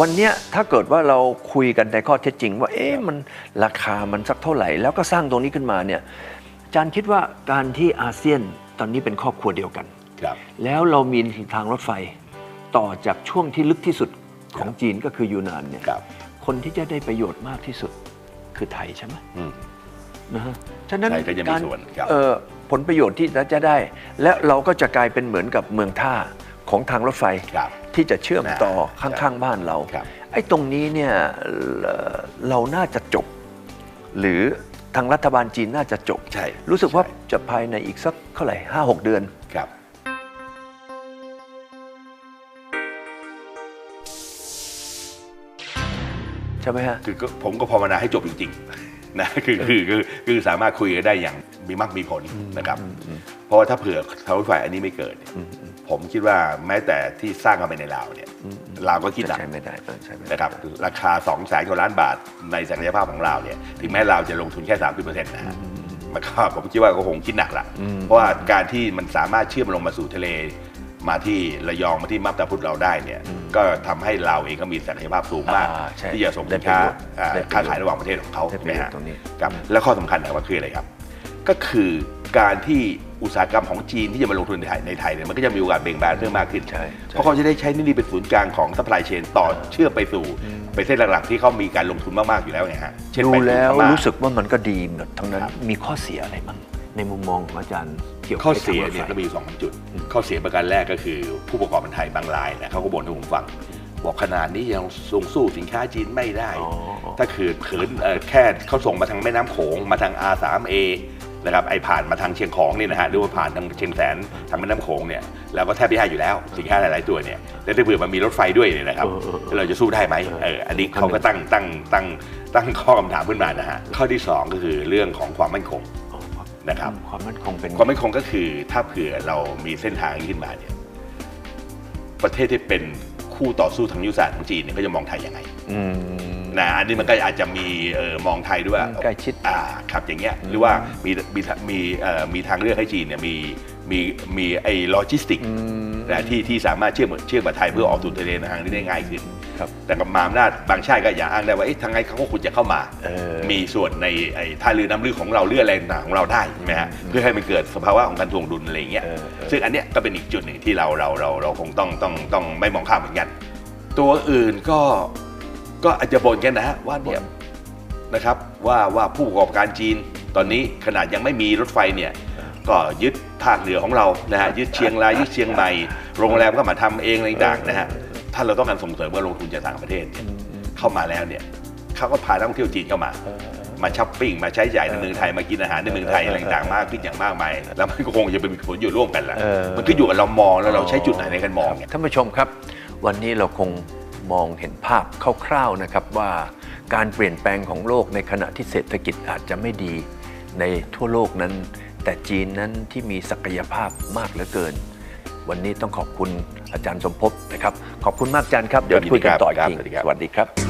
วันเนี้ยถ้าเกิดว่าเราคุยกันในข้อเท็จจริง ว่าเอ๊ะมันราคามันสักเท่าไหร่ แล้วก็สร้างตรงนี้ขึ้นมาเนี่ยอาจารย์คิดว่าการที่อาเซียนตอนนี้เป็นครอบครัวเดียวกันครับแล้วเรามีทางรถไฟต่อจากช่วงที่ลึกที่สุดของจีนก็คือยูนานเนี่ยครับคนที่จะได้ประโยชน์มากที่สุดคือไทยใช่ไหมอืมนะฮะฉะนั้นไทยก็จะมีการส่วนครับเอ่อผลประโยชน์ที่เราจะได้ และเราก็จะกลายเป็นเหมือนกับเมืองท่าของทางรถไฟครับ ที่จะเชื่อมต่อครัข้าบงๆบ้านเราครับไอ้ตรงนี้เนี่ยเอ่อเราน่าจะจบ หรือทางรัฐบาลจีนน่าจะจบใช่รู้สึกว่าใช่จะภายในอีกสักเท่าไหร่ห้าหกเดือนครับใช่ไหมฮะคือก็ผมก็ภาวนาให้จบจริงๆนะคือคือคือคือสามารถคุยกันได้อย่าง มีมากมีผลนะครับ เพราะว่าถ้าเผื่อทางรถไฟอันนี้ไม่เกิดเนี่ยผมคิดว่าแม้แต่ที่สร้างกันไปในลาวเนี่ยลาวก็คิดหนักใช้ไม่ได้เออใช้ไม่ได้นะครับราคา2 0 0แสนกว่าล้านบาทในศักยภาพของเราเนี่ยถึงแม้เราจะลงทุนแค่30%นะฮะมันก็ผมคิดว่าก็คงคิดหนักละเพราะว่าการที่มันสามารถเชื่อมลงมาสู่ทะเลมาที่ระยองมาที่มาบตาพุธเราได้เนี่ยก็ทำให้เราเองก็มีศักยภาพสูงมากอ่าใช่ที่จะส่งได้สินค้าประโยชน์อ่าได้ประโยชน์ค้าขายระหว่างประเทศของเขาได้ใช่ไหมประโยชฮะน์ตรงนี้ครับและข้อสำคัญนะครับคืออะไรครับ ก็คือการที่อุตสาหกรรมของจีนที่จะมาลงทุนในไทยในไทยเนี่ยมันก็จะมีโอกาสเบ่งบานเพิ่มมากขึ้นใช่ใช่เพราะเขาจะได้ใช้นี่เป็นศูนย์กลางของ supply chain ต่อเชื่อมไปสู่ไปเส้นหลักๆที่เขามีการลงทุนมาก ๆ อยู่แล้วไงฮะเช่นดูไปสู่แล้วพม่ารู้สึกว่ามันก็ดีหมดทั้งนั้นครับมีข้อเสียอะไรบ้างในมุมมองของอาจารย์เกี่ยวกับข้อเสียทางรถไฟเนี่ยก็มีอยู่สองจุด ข้อเสียประการแรกก็คือ ผู้ประกอบการไทยบางรายนะเขาก็บ่นให้ผมฟัง บอกขนาดนี้ยังส่งสู้สินค้าจีนไม่ได้อ๋อถ้าคือขืนเอ่อแค่เขาส่งมาทางแม่น้ำโขงมาทาง R3A นะครับไอผ่านมาทางเชียงของนี่นะฮะหรือว่าผ่านทางเชียงแสนทางแม่น้ำโขงเนี่ยเราก็แทบไม่ได้อยู่แล้วสินค้าหลาย ๆ ตัวเนี่ยแล้วถ้าเผื่อมันมีรถไฟด้วยเนี่ยนะครับเออเออเออเราจะสู้ได้ไหมเอออันนี้เขาก็ตั้งตั้งตั้งตั้งข้อคำถามขึ้นมานะฮะข้อที่สองก็คือเรื่องของความมั่นคงอ๋อครับนะครับความมั่นคงเป็นความมั่นคงก็คือถ้าเผื่อเรามีเส้นทางนี้ขึ้นมาเนี่ยประเทศที่เป็นคู่ต่อสู้ทางยุทธศาสตร์ของจีนเนี่ยก็จะมองไทยยังไงอืม นะอันนี้มันก็อาจจะมีเอ่อมองไทยด้วยว่าใกล้ชิด อ่าครับอย่างเงี้ยหรือว่ามีมีมีเอ่อมีทางเลือกให้จีนเนี่ยมีมีมีไอ้โลจิสติก นะที่ที่สามารถเชื่อมเชื่อมกับไทยเพื่อออกสู่ทะเลทางนี้ได้ง่ายขึ้น ครับแต่กับมาอำนาจบางชาติก็อย่าอ้างได้ว่าเอ๊ะทางไงเขาก็ควรจะเข้ามา เออ มีส่วนในไอ้ท่าเรือน้ำลึกของเราเรืออะไรต่างๆของเราได้ใช่ไหมฮะเพื่อให้มันเกิดสภาวะของการทวงดุลอะไรอย่างเงี้ยเออเออ ซึ่งอันเนี้ยก็เป็นอีกจุดหนึ่งที่เราเราเราเราคงต้องต้องต้องไม่มองข้ามเหมือนกัน ตัวอื่นก็ ก็อาจจะบ่นกันนะฮะว่าเนี่ยนะครับว่าว่าผู้ประกอบการจีนตอนนี้ขนาดยังไม่มีรถไฟเนี่ยก็ยึดภาคเหนือของเรานะฮะยึดเชียงรายยึดเชียงใหม่โรงแรมก็มาทำเองอะไรต่างๆนะฮะถ้าเราต้องการส่งเสริมการลงทุนจากต่างประเทศเนี่ยเข้ามาแล้วเนี่ยเขาก็พานักท่องเที่ยวจีนเข้ามา มาช้อปปิ้งมาใช้จ่ายในเมืองไทยมากินอาหารในเมืองไทยอะไรต่างๆมากขึ้นอย่างมากมายแล้วมันก็คงจะเป็นผลอยู่ร่วมกันแหละเออมันก็อยู่กับเรามองแล้วเราใช้จุดไหนในการมองเนี่ยท่านผู้ชมครับ วันนี้เราคง มองเห็นภาพคร่าวๆนะครับว่าการเปลี่ยนแปลงของโลกในขณะที่เศรษฐกิจอาจจะไม่ดีในทั่วโลกนั้น แต่จีนนั้นที่มีศักยภาพมากเหลือเกิน วันนี้ต้องขอบคุณอาจารย์สมภพนะครับ ขอบคุณมากอาจารย์ครับ เดี๋ยวคุยกันต่ออีกทีสวัสดีครับสวัสดีครับ